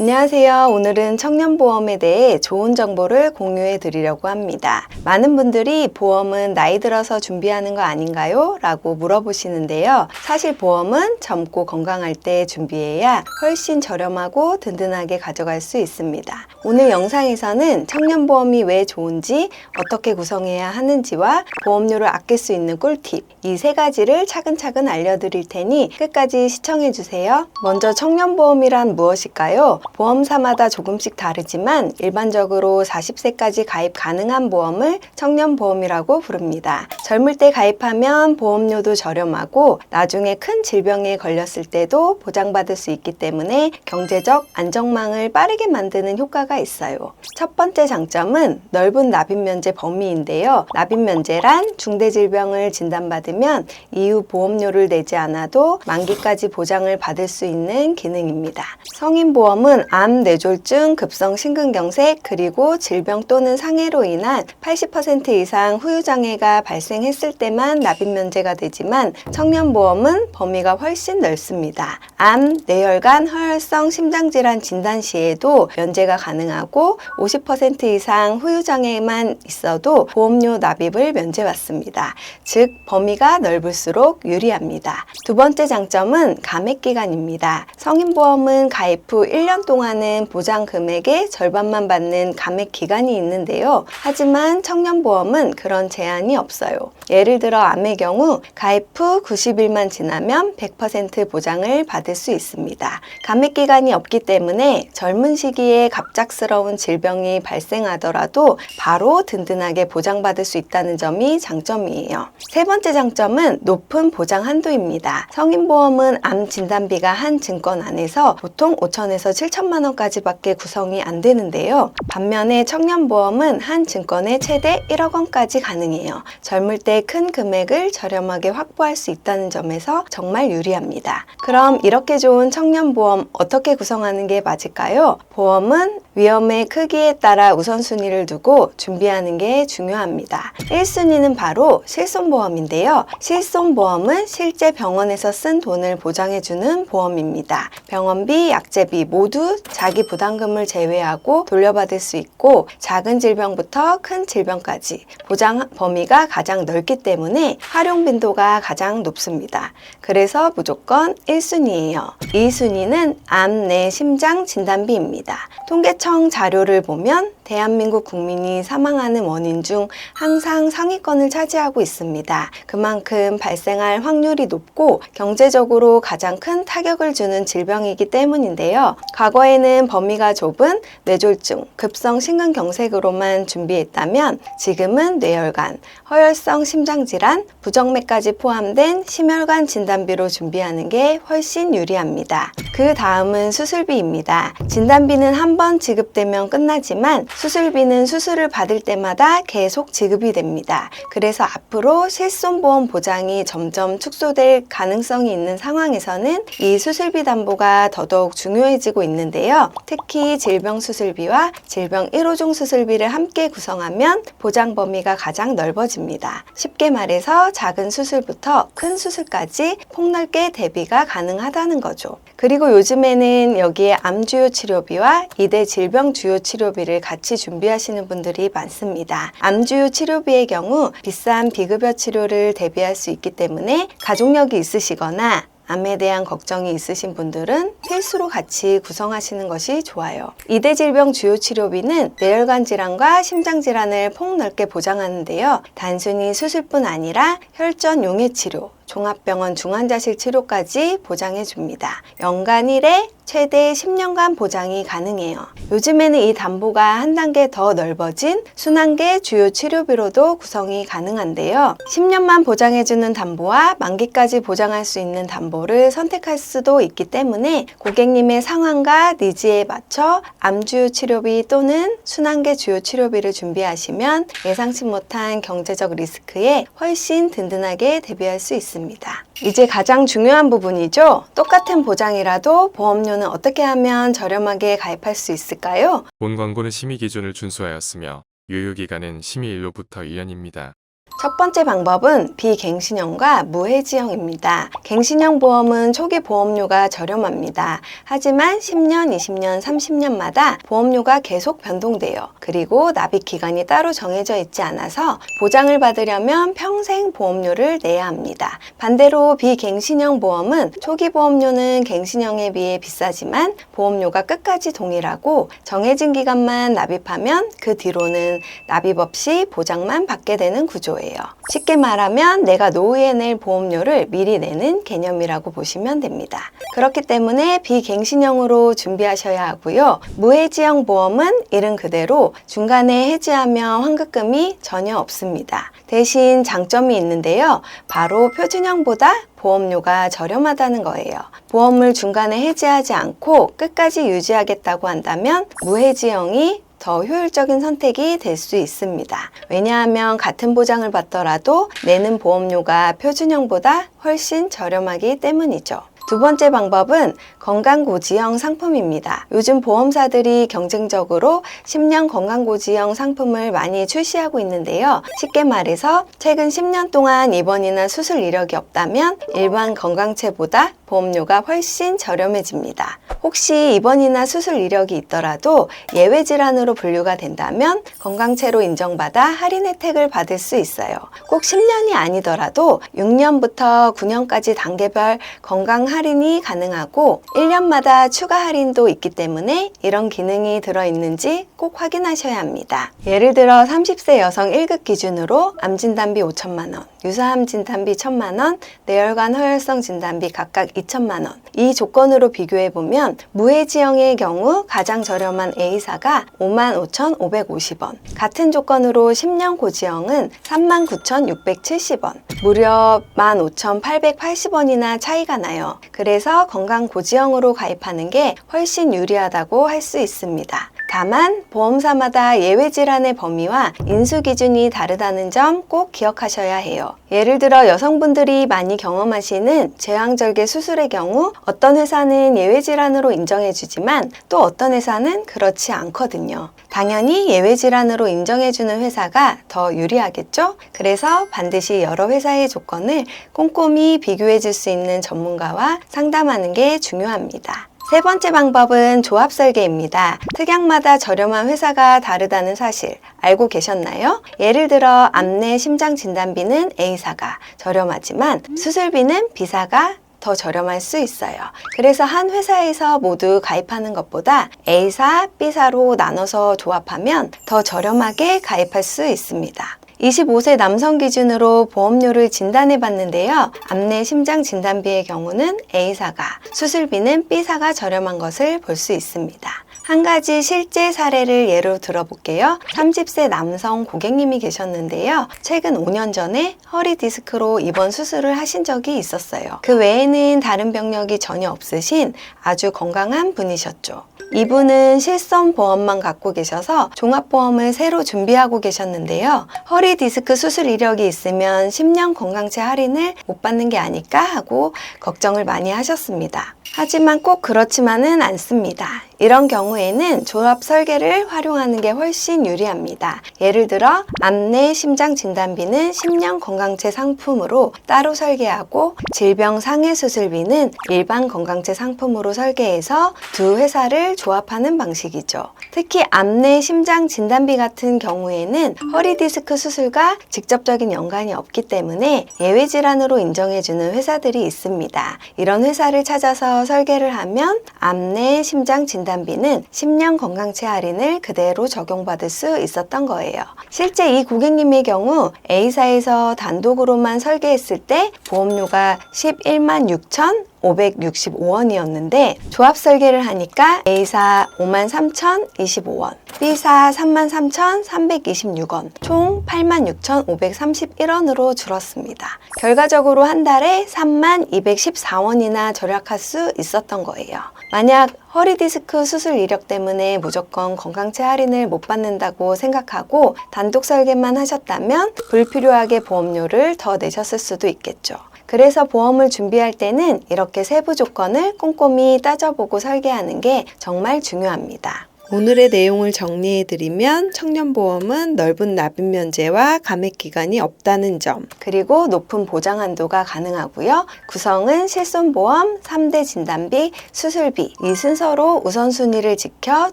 안녕하세요. 오늘은 청년보험에 대해 좋은 정보를 공유해 드리려고 합니다. 많은 분들이 보험은 나이 들어서 준비하는 거 아닌가요? 라고 물어보시는데요. 사실 보험은 젊고 건강할 때 준비해야 훨씬 저렴하고 든든하게 가져갈 수 있습니다. 오늘 영상에서는 청년보험이 왜 좋은지, 어떻게 구성해야 하는지와 보험료를 아낄 수 있는 꿀팁, 이 세 가지를 차근차근 알려드릴 테니 끝까지 시청해 주세요. 먼저 청년보험이란 무엇일까요? 보험사마다 조금씩 다르지만 일반적으로 40세까지 가입 가능한 보험을 청년보험이라고 부릅니다. 젊을 때 가입하면 보험료도 저렴하고 나중에 큰 질병에 걸렸을 때도 보장받을 수 있기 때문에 경제적 안정망을 빠르게 만드는 효과가 있어요. 첫 번째 장점은 넓은 납입 면제 범위인데요. 납입 면제란 중대 질병을 진단받으면 이후 보험료를 내지 않아도 만기까지 보장을 받을 수 있는 기능입니다. 성인보험은 암, 뇌졸중, 급성 심근경색, 그리고 질병 또는 상해로 인한 80% 이상 후유장애가 발생했을 때만 납입 면제가 되지만 청년보험은 범위가 훨씬 넓습니다. 암, 뇌혈관, 허혈성 심장질환 진단 시에도 면제가 가능하고 50% 이상 후유장애만 있어도 보험료 납입을 면제받습니다. 즉, 범위가 넓을수록 유리합니다. 두 번째 장점은 감액기간입니다. 성인보험은 가입 후 1년 동안 은 보장 금액의 절반만 받는 감액 기간이 있는데요. 하지만 청년보험은 그런 제한이 없어요. 예를 들어 암의 경우 가입 후 90일만 지나면 100% 보장을 받을 수 있습니다. 감액 기간이 없기 때문에 젊은 시기에 갑작스러운 질병이 발생하더라도 바로 든든하게 보장받을 수 있다는 점이 장점이에요. 세 번째 장점은 높은 보장 한도입니다. 성인보험은 암 진단비가 한 증권 안에서 보통 5천에서 7천 만 원까지밖에 구성이 안 되는데요. 반면에 청년보험은 한 증권에 최대 1억 원까지 가능해요. 젊을 때 큰 금액을 저렴하게 확보할 수 있다는 점에서 정말 유리합니다. 그럼 이렇게 좋은 청년보험 어떻게 구성하는 게 맞을까요? 보험은 위험의 크기에 따라 우선순위를 두고 준비하는 게 중요합니다. 1순위는 바로 실손보험인데요. 실손보험은 실제 병원에서 쓴 돈을 보장해주는 보험입니다. 병원비, 약제비 모두 자기 부담금을 제외하고 돌려받을 수 있고 작은 질병부터 큰 질병까지 보장 범위가 가장 넓기 때문에 활용 빈도가 가장 높습니다. 그래서 무조건 1순위예요. 2순위는 암, 내, 심장 진단비입니다. 통계청 자료를 보면 대한민국 국민이 사망하는 원인 중 항상 상위권을 차지하고 있습니다. 그만큼 발생할 확률이 높고 경제적으로 가장 큰 타격을 주는 질병이기 때문인데요. 과거에는 범위가 좁은 뇌졸중, 급성 심근경색으로만 준비했다면 지금은 뇌혈관, 허혈성 심장질환, 부정맥까지 포함된 심혈관 진단비로 준비하는 게 훨씬 유리합니다. 그 다음은 수술비입니다. 진단비는 한번 지급되면 끝나지만 수술비는 수술을 받을 때마다 계속 지급이 됩니다. 그래서 앞으로 실손보험 보장이 점점 축소될 가능성이 있는 상황에서는 이 수술비 담보가 더더욱 중요해지고 있는데요. 특히 질병 수술비와 질병 1호종 수술비를 함께 구성하면 보장 범위가 가장 넓어집니다. 쉽게 말해서 작은 수술부터 큰 수술까지 폭넓게 대비가 가능하다는 거죠. 그리고 요즘에는 여기에 암 주요 치료비와 이대 질병 주요 치료비를 같이 준비하시는 분들이 많습니다. 암 주요 치료비의 경우 비싼 비급여 치료를 대비할 수 있기 때문에 가족력이 있으시거나 암에 대한 걱정이 있으신 분들은 필수로 같이 구성하시는 것이 좋아요. 이대 질병 주요 치료비는 뇌혈관 질환과 심장 질환을 폭넓게 보장하는데요. 단순히 수술뿐 아니라 혈전 용해 치료, 종합병원 중환자실 치료까지 보장해 줍니다. 연간 1회 최대 10년간 보장이 가능해요. 요즘에는 이 담보가 한 단계 더 넓어진 순환계 주요 치료비로도 구성이 가능한데요. 10년만 보장해주는 담보와 만기까지 보장할 수 있는 담보를 선택할 수도 있기 때문에 고객님의 상황과 니즈에 맞춰 암주요 치료비 또는 순환계 주요 치료비를 준비하시면 예상치 못한 경제적 리스크에 훨씬 든든하게 대비할 수 있습니다. 이제 가장 중요한 부분이죠. 똑같은 보장이라도 보험료는 어떻게 하면 저렴하게 가입할 수 있을까요? 본 광고는 심의 기준을 준수하였으며 유효기간은 심의 일로부터 1년입니다. 첫 번째 방법은 비갱신형과 무해지형입니다. 갱신형 보험은 초기 보험료가 저렴합니다. 하지만 10년, 20년, 30년마다 보험료가 계속 변동돼요. 그리고 납입 기간이 따로 정해져 있지 않아서 보장을 받으려면 평생 보험료를 내야 합니다. 반대로 비갱신형 보험은 초기 보험료는 갱신형에 비해 비싸지만 보험료가 끝까지 동일하고 정해진 기간만 납입하면 그 뒤로는 납입 없이 보장만 받게 되는 구조예요. 쉽게 말하면 내가 노후에 낼 보험료를 미리 내는 개념이라고 보시면 됩니다. 그렇기 때문에 비갱신형으로 준비하셔야 하고요. 무해지형 보험은 이름 그대로 중간에 해지하면 환급금이 전혀 없습니다. 대신 장점이 있는데요. 바로 표준형보다 보험료가 저렴하다는 거예요. 보험을 중간에 해지하지 않고 끝까지 유지하겠다고 한다면 무해지형이 더 효율적인 선택이 될 수 있습니다. 왜냐하면 같은 보장을 받더라도 내는 보험료가 표준형보다 훨씬 저렴하기 때문이죠. 두 번째 방법은 건강고지형 상품입니다. 요즘 보험사들이 경쟁적으로 10년 건강고지형 상품을 많이 출시하고 있는데요. 쉽게 말해서 최근 10년 동안 입원이나 수술 이력이 없다면 일반 건강체보다 보험료가 훨씬 저렴해집니다. 혹시 입원이나 수술 이력이 있더라도 예외 질환으로 분류가 된다면 건강체로 인정받아 할인 혜택을 받을 수 있어요. 꼭 10년이 아니더라도 6년부터 9년까지 단계별 건강 할인 이 가능하고 1년마다 추가 할인도 있기 때문에 이런 기능이 들어있는지 꼭 확인하셔야 합니다. 예를 들어 30세 여성 1급 기준으로 암 진단비 5천만 원, 유사암 진단비 1천만 원, 뇌혈관 허혈성 진단비 각각 2천만 원. 이 조건으로 비교해 보면 무해지형의 경우 가장 저렴한 A사가 55,550원. 같은 조건으로 10년 고지형은 39,670원. 무려 15,880원이나 차이가 나요. 그래서 건강 고지형으로 가입하는 게 훨씬 유리하다고 할 수 있습니다. 다만 보험사마다 예외 질환의 범위와 인수 기준이 다르다는 점 꼭 기억하셔야 해요. 예를 들어 여성분들이 많이 경험하시는 제왕절개 수술의 경우 어떤 회사는 예외 질환으로 인정해 주지만 또 어떤 회사는 그렇지 않거든요. 당연히 예외 질환으로 인정해 주는 회사가 더 유리하겠죠? 그래서 반드시 여러 회사의 조건을 꼼꼼히 비교해 줄 수 있는 전문가와 상담하는 게 중요합니다. 세 번째 방법은 조합 설계입니다. 특약마다 저렴한 회사가 다르다는 사실 알고 계셨나요? 예를 들어 암내 심장 진단비는 A사가 저렴하지만 수술비는 B사가 더 저렴할 수 있어요. 그래서 한 회사에서 모두 가입하는 것보다 A사, B사로 나눠서 조합하면 더 저렴하게 가입할 수 있습니다. 25세 남성 기준으로 보험료를 진단해 봤는데요. 암내 심장 진단비의 경우는 A사가, 수술비는 B사가 저렴한 것을 볼 수 있습니다. 한 가지 실제 사례를 예로 들어볼게요. 30세 남성 고객님이 계셨는데요. 최근 5년 전에 허리 디스크로 입원 수술을 하신 적이 있었어요. 그 외에는 다른 병력이 전혀 없으신 아주 건강한 분이셨죠. 이분은 실손 보험만 갖고 계셔서 종합보험을 새로 준비하고 계셨는데요. 허리 디스크 수술 이력이 있으면 10년 건강체 할인을 못 받는 게 아닐까 하고 걱정을 많이 하셨습니다. 하지만 꼭 그렇지만은 않습니다. 이런 경우에는 조합 설계를 활용하는 게 훨씬 유리합니다. 예를 들어 암내 심장 진단비는 10년 건강체 상품으로 따로 설계하고 질병 상해 수술비는 일반 건강체 상품으로 설계해서 두 회사를 조합하는 방식이죠. 특히 암내 심장 진단비 같은 경우에는 허리 디스크 수술과 직접적인 연관이 없기 때문에 예외 질환으로 인정해 주는 회사들이 있습니다. 이런 회사를 찾아 서 설계를 하면 암내 심장 진단비는 10년 건강체 할인을 그대로 적용받을 수 있었던 거예요. 실제 이 고객님의 경우 A사에서 단독으로만 설계했을 때 보험료가 11만 6천 565원이었는데 조합 설계를 하니까 A사 53,025원, B사 33,326원, 총 86,531원으로 줄었습니다. 결과적으로 한 달에 3214원이나 절약할 수 있었던 거예요. 만약 허리 디스크 수술 이력 때문에 무조건 건강체 할인을 못 받는다고 생각하고 단독 설계만 하셨다면 불필요하게 보험료를 더 내셨을 수도 있겠죠. 그래서 보험을 준비할 때는 이렇게 세부 조건을 꼼꼼히 따져보고 설계하는 게 정말 중요합니다. 오늘의 내용을 정리해드리면 청년보험은 넓은 납입 면제와 감액 기간이 없다는 점, 그리고 높은 보장 한도가 가능하고요. 구성은 실손보험, 3대 진단비, 수술비 이 순서로 우선순위를 지켜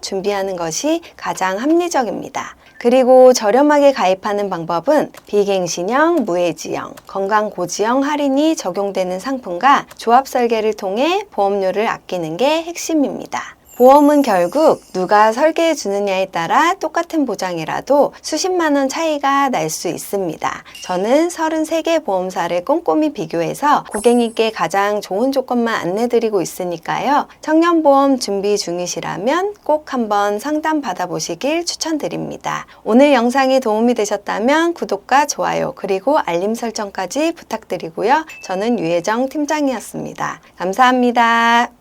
준비하는 것이 가장 합리적입니다. 그리고 저렴하게 가입하는 방법은 비갱신형, 무해지형, 건강고지형 할인이 적용되는 상품과 조합 설계를 통해 보험료를 아끼는 게 핵심입니다. 보험은 결국 누가 설계해 주느냐에 따라 똑같은 보장이라도 수십만 원 차이가 날 수 있습니다. 저는 33개 보험사를 꼼꼼히 비교해서 고객님께 가장 좋은 조건만 안내드리고 있으니까요. 청년보험 준비 중이시라면 꼭 한번 상담 받아보시길 추천드립니다. 오늘 영상이 도움이 되셨다면 구독과 좋아요 그리고 알림 설정까지 부탁드리고요. 저는 유혜정 팀장이었습니다. 감사합니다.